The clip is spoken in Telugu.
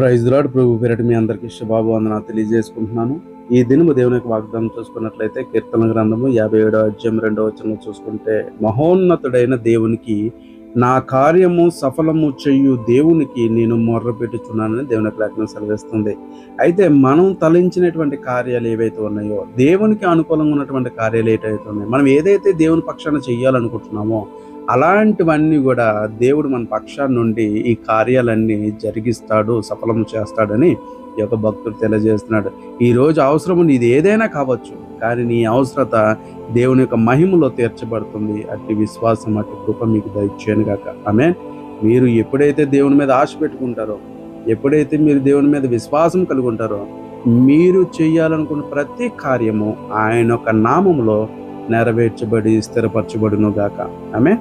ప్రైజ్ రాడ్ ప్రభు పేరటి మీ అందరికీ శుభాభు వందన తెలియజేసుకుంటున్నాను. ఈ దినము దేవుని యొక్క వాగ్దానం చూసుకున్నట్లయితే కీర్తన గ్రంథము యాభై ఏడో అధ్యాయం రెండో వచనం చూసుకుంటే మహోన్నతుడైన దేవునికి నా కార్యము సఫలము చెయ్యు దేవునికి నేను మొర్ర పెట్టుచున్నానని దేవుని యొక్క లేఖనం సెలవిస్తుంది. అయితే మనం తలించినటువంటి కార్యాలు ఏవైతే ఉన్నాయో దేవునికి అనుకూలంగా ఉన్నటువంటి కార్యాలు ఏవైతే ఉన్నాయో మనం ఏదైతే దేవుని పక్షాన చెయ్యాలనుకుంటున్నామో అలాంటివన్నీ కూడా దేవుడు మన పక్షాన్ని నుండి ఈ కార్యాలన్నీ జరిగిస్తాడు సఫలం చేస్తాడని ఈ యొక్క భక్తుడు తెలియజేస్తున్నాడు. ఈరోజు అవసరము నీది ఏదైనా కావచ్చు కానీ నీ అవసరత దేవుని యొక్క మహిమలో తీర్చబడుతుంది. అట్టి విశ్వాసం అట్టి కృప మీకు దయచేయను కాక ఆమె మీరు ఎప్పుడైతే దేవుని మీద ఆశ పెట్టుకుంటారో ఎప్పుడైతే మీరు దేవుని మీద విశ్వాసం కలిగి ఉంటారో మీరు చేయాలనుకున్న ప్రతి కార్యము ఆయన యొక్క నామములో నెరవేర్చబడి స్థిరపరచబడును గాక ఆమె